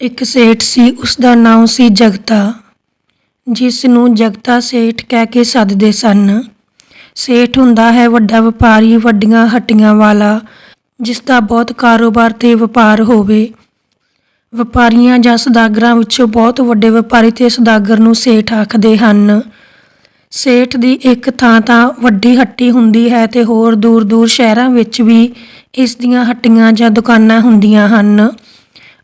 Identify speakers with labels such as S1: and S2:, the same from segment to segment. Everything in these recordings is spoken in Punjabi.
S1: ਇੱਕ ਸੇਠ ਸੀ ਉਸ ਦਾ ਨਾਮ ਸੀ ਜਗਤਾ, ਜਿਸ ਨੂੰ ਜਗਤਾ ਸੇਠ ਕਹਿ ਕੇ ਸੱਦਦੇ ਸਨ। ਸੇਠ ਹੁੰਦਾ ਹੈ ਵੱਡਾ ਵਪਾਰੀ, ਵੱਡੀਆਂ ਹੱਟੀਆਂ ਵਾਲਾ, ਜਿਸ ਦਾ ਬਹੁਤ ਕਾਰੋਬਾਰ ਤੇ ਵਪਾਰ ਹੋਵੇ। ਵਪਾਰੀਆਂ ਜਾਂ ਸੌਦਾਗਰਾਂ ਵਿੱਚੋਂ ਬਹੁਤ ਵੱਡੇ ਵਪਾਰੀ ਤੇ ਸੌਦਾਗਰ ਨੂੰ ਸੇਠ ਆਖਦੇ ਹਨ। ਸੇਠ ਦੀ ਇੱਕ ਥਾਂ ਤਾਂ ਵੱਡੀ ਹੱਟੀ ਹੁੰਦੀ ਹੈ ਤੇ ਹੋਰ ਦੂਰ-ਦੂਰ ਸ਼ਹਿਰਾਂ ਵਿੱਚ ਵੀ ਇਸ ਦੀਆਂ ਹੱਟੀਆਂ ਜਾਂ ਦੁਕਾਨਾਂ ਹੁੰਦੀਆਂ ਹਨ।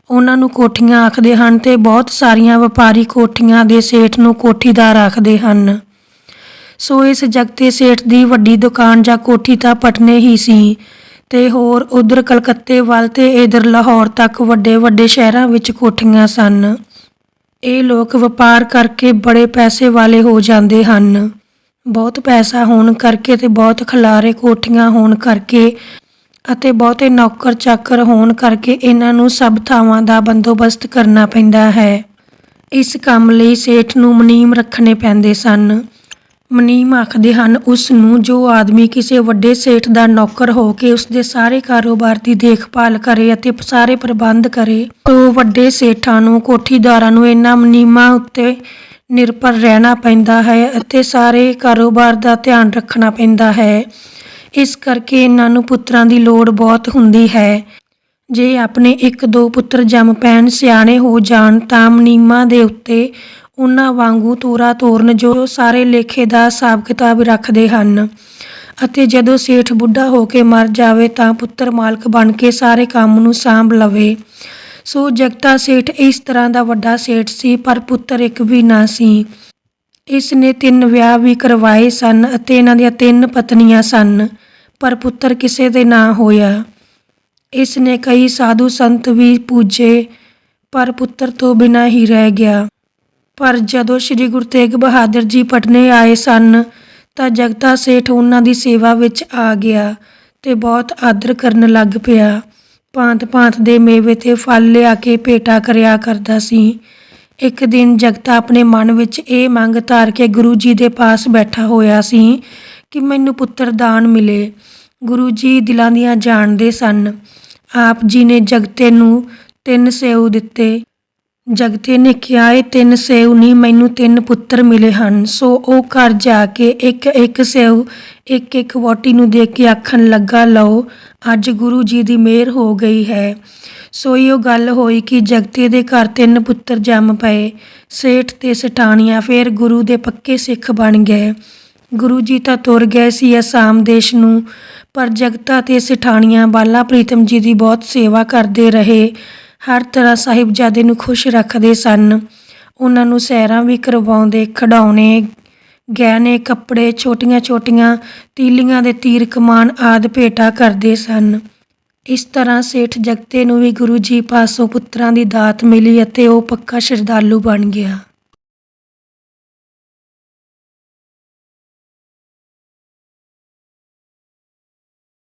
S1: ਉਹਨਾਂ ਨੂੰ ਕੋਠੀਆਂ ਆਖਦੇ ਹਨ ਤੇ ਬਹੁਤ ਸਾਰੀਆਂ ਵਪਾਰੀ ਕੋਠੀਆਂ ਦੇ ਸੇਠ ਨੂੰ ਕੋਠੀਦਾਰ ਆਖਦੇ ਹਨ। ਸੋ ਇਸ ਜਗਤੇ ਸੇਠ ਦੀ ਵੱਡੀ ਦੁਕਾਨ ਜਾਂ ਕੋਠੀ ਤਾਂ ਪਟਨੇ ਹੀ ਸੀ ਤੇ ਹੋਰ ਉਧਰ ਕਲਕੱਤੇ ਵੱਲ ਤੇ ਇਧਰ ਲਾਹੌਰ ਤੱਕ ਵੱਡੇ ਵੱਡੇ ਸ਼ਹਿਰਾਂ ਵਿੱਚ ਕੋਠੀਆਂ ਸਨ। ਇਹ ਲੋਕ ਵਪਾਰ ਕਰਕੇ ਬੜੇ ਪੈਸੇ ਵਾਲੇ ਹੋ ਜਾਂਦੇ ਹਨ। ਬਹੁਤ ਪੈਸਾ ਹੋਣ ਕਰਕੇ ਤੇ ਬਹੁਤ ਖਲਾਰੇ ਕੋਠੀਆਂ ਹੋਣ ਕਰਕੇ ਅਤੇ ਬਹੁਤੇ ਨੌਕਰ ਚਾਕਰ ਹੋਣ ਕਰਕੇ ਇਹਨਾਂ ਨੂੰ ਸਭ ਥਾਵਾਂ ਦਾ ਬੰਦੋਬਸਤ ਕਰਨਾ ਪੈਂਦਾ ਹੈ। ਇਸ ਕੰਮ ਲਈ ਸੇਠ ਨੂੰ ਮਨੀਮ ਰੱਖਣੇ ਪੈਂਦੇ ਸਨ। ਮਨੀਮ ਆਖਦੇ ਹਨ, ਉਸ ਨੂੰ ਜੋ ਆਦਮੀ ਕਿਸੇ ਵੱਡੇ ਸੇਠ ਦਾ ਨੌਕਰ ਹੋ ਕੇ ਉਸ ਦੇ ਸਾਰੇ ਕਾਰੋਬਾਰ ਦੀ ਦੇਖਭਾਲ ਕਰੇ ਅਤੇ ਸਾਰੇ ਪ੍ਰਬੰਧ ਕਰੇ ਉਹ ਵੱਡੇ ਸੇਠਾਂ ਨੂੰ, ਕੋਠੀਦਾਰਾਂ ਨੂੰ ਇਹਨਾਂ ਮਨੀਮਾਂ ਉੱਤੇ ਨਿਰਭਰ ਰਹਿਣਾ ਪੈਂਦਾ ਹੈ ਅਤੇ ਸਾਰੇ ਕਾਰੋਬਾਰ ਦਾ ਧਿਆਨ ਰੱਖਣਾ ਪੈਂਦਾ ਹੈ। ਇਸ ਕਰਕੇ ਇਹਨਾਂ ਨੂੰ ਪੁੱਤਰਾਂ ਦੀ ਲੋੜ ਬਹੁਤ ਹੁੰਦੀ ਹੈ। ਜੇ ਆਪਣੇ ਇੱਕ ਦੋ ਪੁੱਤਰ ਜੰਮ ਪੈਣ, ਸਿਆਣੇ ਹੋ ਜਾਣ, ਤਾਂ ਮਨੀਮਾਂ ਦੇ ਉੱਤੇ ਉਹਨਾਂ ਵਾਂਗੂ ਤੋਰਾ ਤੋਰਨ ਜੋ ਸਾਰੇ ਲੇਖੇ ਦਾ ਹਿਸਾਬ ਕਿਤਾਬ ਰੱਖਦੇ ਹਨ। ਅਤੇ ਜਦੋਂ ਸੇਠ ਬੁੱਢਾ ਹੋ ਕੇ ਮਰ ਜਾਵੇ, ਤਾਂ ਪੁੱਤਰ ਮਾਲਕ ਬਣ ਕੇ ਸਾਰੇ ਕੰਮ ਨੂੰ ਸਾਂਭ ਲਵੇ। ਸੋ ਜਗਤਾ ਸੇਠ ਇਸ ਤਰ੍ਹਾਂ ਦਾ ਵੱਡਾ ਸੇਠ ਸੀ, ਪਰ ਪੁੱਤਰ ਇੱਕ ਵੀ ਨਾ ਸੀ। ਇਸ ਨੇ ਤਿੰਨ ਵਿਆਹ ਵੀ ਕਰਵਾਏ ਸਨ ਅਤੇ ਇਹਨਾਂ ਦੀਆਂ ਤਿੰਨ ਪਤਨੀਆਂ ਸਨ। ਪਰ ਪੁੱਤਰ ਕਿਸੇ ਦੇ ਨਾ ਹੋਇਆ। ਇਸ ਨੇ ਕਈ ਸਾਧੂ ਸੰਤ ਵੀ ਪੂਜੇ, ਪਰ ਪੁੱਤਰ ਤੋਂ ਬਿਨਾਂ ਹੀ ਰਹਿ ਗਿਆ। ਪਰ ਜਦੋਂ ਸ੍ਰੀ ਗੁਰੂ ਤੇਗ ਬਹਾਦਰ ਜੀ ਪਟਨੇ ਆਏ ਸਨ, ਤਾਂ ਜਗਤਾ ਸੇਠ ਉਹਨਾਂ ਦੀ ਸੇਵਾ ਵਿੱਚ ਆ ਗਿਆ ਤੇ ਬਹੁਤ ਆਦਰ ਕਰਨ ਲੱਗ ਪਿਆ। ਭਾਂਤ-ਭਾਂਤ ਦੇ ਮੇਵੇ ਤੇ ਫਲ ਲਿਆ ਕੇ ਭੇਟਾ ਕਰਿਆ ਕਰਦਾ ਸੀ। ਇੱਕ ਦਿਨ ਜਗਤਾ ਆਪਣੇ ਮਨ ਵਿੱਚ ਇਹ ਮੰਗ ਧਾਰ ਕੇ ਗੁਰੂ ਜੀ ਦੇ ਪਾਸ ਬੈਠਾ ਹੋਇਆ ਸੀ ਕਿ ਮੈਨੂੰ ਪੁੱਤਰ ਦਾਨ ਮਿਲੇ। ਗੁਰੂ ਜੀ ਦਿਲਾਂ ਦੀਆਂ ਜਾਣਦੇ ਸਨ। ਆਪ ਜੀ ਨੇ ਜਗਤੇ ਨੂੰ ਤਿੰਨ ਸੇਉ ਦਿੱਤੇ। ਜਗਤੇ ਨੇ ਕਿਹਾ, ਇਹ ਤਿੰਨ ਸੇਵ ਨਹੀਂ, ਮੈਨੂੰ ਤਿੰਨ ਪੁੱਤਰ ਮਿਲੇ ਹਨ। ਸੋ ਉਹ ਘਰ ਜਾ ਕੇ ਇੱਕ ਇੱਕ ਸੇਵ ਇੱਕ ਇੱਕ ਵੋਟੀ ਨੂੰ ਦੇ ਕੇ ਆਖਣ ਲੱਗਾ, ਲਓ, ਅੱਜ ਗੁਰੂ ਜੀ ਦੀ ਮਿਹਰ ਹੋ ਗਈ ਹੈ। ਸੋ ਇਹ ਗੱਲ ਹੋਈ ਕਿ ਜਗਤੇ ਦੇ ਘਰ ਤਿੰਨ ਪੁੱਤਰ ਜੰਮ ਪਏ, ਸੇਠ ਤੇ ਸਠਾਣੀਆਂ। ਫਿਰ ਗੁਰੂ ਦੇ ਪੱਕੇ ਸਿੱਖ ਬਣ ਗਏ। ਗੁਰੂ ਜੀ ਤਾਂ ਤੁਰ ਗਏ ਸੀ ਅਸਾਮ ਦੇਸ਼ ਨੂੰ। ਪਰ ਜਗਤਾ ਤੇ ਸਿਠਾਣੀਆਂ ਬਾਲਾ ਪ੍ਰੀਤਮ ਜੀ ਦੀ ਬਹੁਤ ਸੇਵਾ ਕਰਦੇ ਰਹੇ। ਹਰ ਤਰ੍ਹਾਂ ਸਾਹਿਬਜ਼ਾਦੇ ਨੂੰ ਖੁਸ਼ ਰੱਖਦੇ ਸਨ। ਉਹਨਾਂ ਨੂੰ ਸੈਰਾਂ ਵੀ ਕਰਵਾਉਂਦੇ, ਖਿਡੌਣੇ, ਗਹਿਣੇ, ਕੱਪੜੇ, ਛੋਟੀਆਂ-ਛੋਟੀਆਂ ਤੀਲੀਆਂ ਦੇ ਤੀਰ ਕਮਾਨ ਆਦ ਭੇਟਾ ਕਰਦੇ ਸਨ। ਇਸ ਤਰ੍ਹਾਂ ਸੇਠ ਜਗਤੇ ਨੂੰ ਵੀ ਗੁਰੂ ਜੀ ਪਾਸੋਂ ਪੁੱਤਰਾਂ ਦੀ ਦਾਤ ਮਿਲੀ ਅਤੇ ਉਹ ਪੱਕਾ ਸ਼ਰਧਾਲੂ ਬਣ ਗਿਆ।